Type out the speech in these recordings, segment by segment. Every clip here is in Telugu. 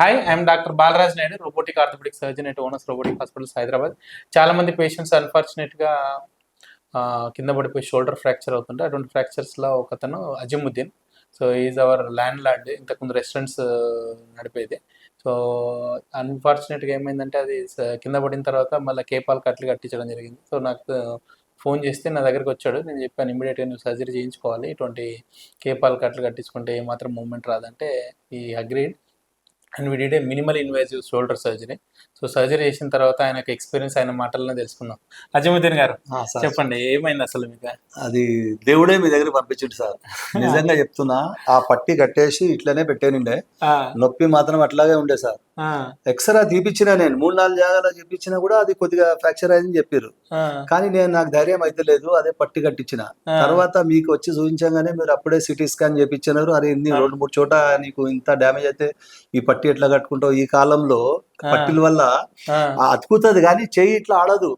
Hi I'm doctor Balaraj Naidu robotic orthopaedic surgeon at owners robotic hospitals Hyderabad చాలా మంది పేషెంట్స్ అన్ఫార్చునేట్గా కింద పడిపోయి షోల్డర్ ఫ్రాక్చర్ అవుతుంటే అటువంటి ఫ్రాక్చర్స్లో ఒకతను Azimuddin. So is our landlord ఇంతకుముందు రెస్టారెంట్స్ నడిపేది. సో అన్ఫార్చునేట్గా ఏమైందంటే అది స- కింద పడిన తర్వాత మళ్ళీ కేపాల్ కట్లు కట్టించడం జరిగింది. సో నాకు ఫోన్ చేస్తే నా దగ్గరికి వచ్చాడు. నేను చెప్పాను ఇమీడియట్గా నువ్వు సర్జరీ చేయించుకోవాలి. ఇటువంటి కేపాల్ కట్లు కట్టించుకుంటే ఏమాత్రం మూమెంట్ రాదంటే ఈ agreed and we did a minimal invasive shoulder surgery so surgery చేసిన తర్వాత ఆయనకు ఎక్స్పీరియన్స్ ఆయన మాటలనే తెలుసుకుందాం. అజముద్దీన్ గారు. చెప్పండి ఏమైంది అసలు మీకు? అది దేవుడే మీ దగ్గర పంపించిండు సార్. నిజంగా చెప్తున్నా ఆ పట్టి కట్టేసి ఇట్లనే పెట్టేనుండే. నొప్పి మాత్రం అట్లాగే ఉండే సార్. ఎక్స్రా తీపిచ్చినా నేను మూడు నాలుగు జాగాలో చూపించినా కూడా అది కొద్దిగా ఫ్రాక్చర్ అయిందని చెప్పారు కానీ నేను నాకు ధైర్యం అయితే లేదు అదే పట్టి కట్టించిన. తర్వాత మీకు వచ్చి చూపించగానే మీరు అప్పుడే సిటీ స్కాన్ చేపించినారు అరే ఇన్ని. రెండు మూడు చోట నీకు ఇంత డ్యామేజ్ అయితే ఈ పట్టి ఎట్లా కట్టుకుంటావు? ఈ కాలంలో. పట్టిల వల్ల అతుకుతుంది కానీ చెయ్యి ఇట్లా ఆడదు.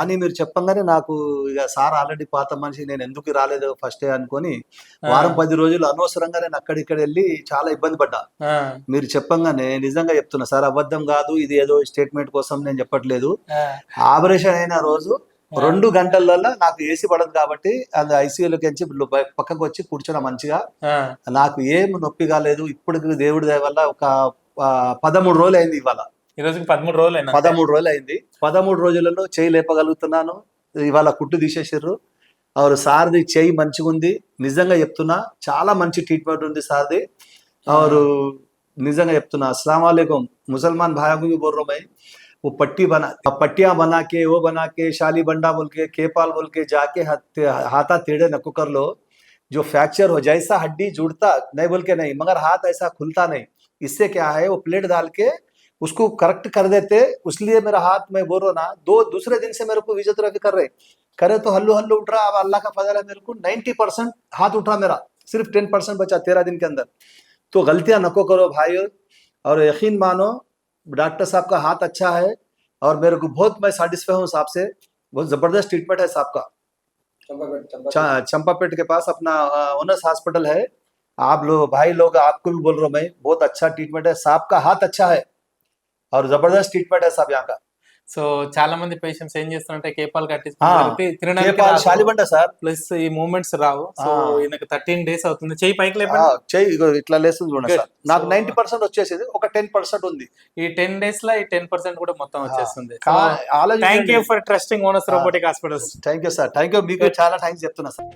అని మీరు చెప్పంగానే నాకు ఇక సార్ ఆల్రెడీ పాత మనిషి నేను ఎందుకు రాలేదు ఫస్ట్ అనుకొని వారం పది రోజులు అనవసరంగా నేను అక్కడిక్కడ వెళ్ళి చాలా ఇబ్బంది పడ్డా. మీరు చెప్పంగానే నిజంగా చెప్తున్నా సార్ అబద్ధం కాదు ఇది ఏదో స్టేట్మెంట్ కోసం నేను చెప్పట్లేదు. ఆపరేషన్ అయిన రోజు రెండు గంటలలో నాకు ఏసీ పడదు కాబట్టి అది ఐసీయూలోకి వచ్చి పక్కకు వచ్చి కూర్చున్నా మంచిగా. నాకు ఏం నొప్పి కాలేదు ఇప్పుడు దేవుడి దయ వల్ల ఒక పదమూడు రోజులు అయింది ఇవాళ. ఈ రోజుకి పదమూడు రోజులు అయినా పదమూడు రోజులు అయింది పదమూడు రోజులలో చేయి లేపగలుగుతున్నాను ఇవాళ కుట్టు తీసేసారు और సార్ది చేయి మంచిగా ఉంది నిజంగా చెప్తున్నా చాలా మంచి ట్రీట్మెంట్ ఉంది సార్ది और నిజంగా చెప్తున్నా अस्सलाम वालेकुम मुसलमान भाइयों को भी बोल रहा हूं मैं वो पट्टी बना पट्टियां बना के वो बना के शाली बंडा बोल के केपाल बोल के जाके हाथ- हाथा टेढ़े नको कर लो जो फ्रैक्चर हो जैसा हड्डी जुड़ता नहीं बोल के नहीं मगर हाथ ऐसा खुलता नहीं इससे क्या है वो प्लेट डाल के उसको करेक्ट कर देते उसलिए मेरा हाथ मैं बोल रहा ना दो दूसरे दिन से मेरे को फिजियोथेरेपी कर रहे। करे तो हल्लू हल्लू उठ रहा अब अल्लाह का फजल है मेरे को 90 परसेंट हाथ उठा मेरा सिर्फ़ 10 परसेंट बचा तेरह दिन के अंदर। तो गलतियाँ नको करो भाई और यकीन मानो डॉक्टर साहब का हाथ अच्छा है और मेरे को बहुत मैं सेटिस्फाई हूँ साहब से बहुत ज़बरदस्त ट्रीटमेंट है साहब का। चंपापेट के पास अपना ओनर्स हॉस्पिटल है। आप लोग भाई लोग आपको भी बोल रहा हूँ मैं बहुत अच्छा ट्रीटमेंट है साहब का हाथ अच्छा है। और जबरदस्त ट्रीटमेंट है साहब यहाँ का సో చాలా మంది పేషెంట్స్ ఏం చేస్తారంటే కేపాల్ ఆ, కట్టించుకుంటే తినడానికి नेपाल शालीबंडा సార్ ప్లస్ ఈ మూమెంట్స్ రావు సో ఆ. ఈయనకు థర్టీన్ డేస్ అవుతుంది చెయ్యి పైకి ఆ, లేపండి చెయ్యి ఇగో ఇట్లా లేస్తుంది చూడండి Good. సార్ నాకు So- నైన్టీ పర్సెంట్ వచ్చేసింది ఒక టెన్ పర్సెంట్ ఉంది ఈ టెన్ డేస్ లో ఈ టెన్ పర్సెంట్ కూడా మొత్తం వచ్చేస్తుంది ఆలోచించండి thank you for trusting owners ఆ. Robotic hospitals thank you sir thank you మీకు చాలా థ్యాంక్స్ చెప్తున్నా సార్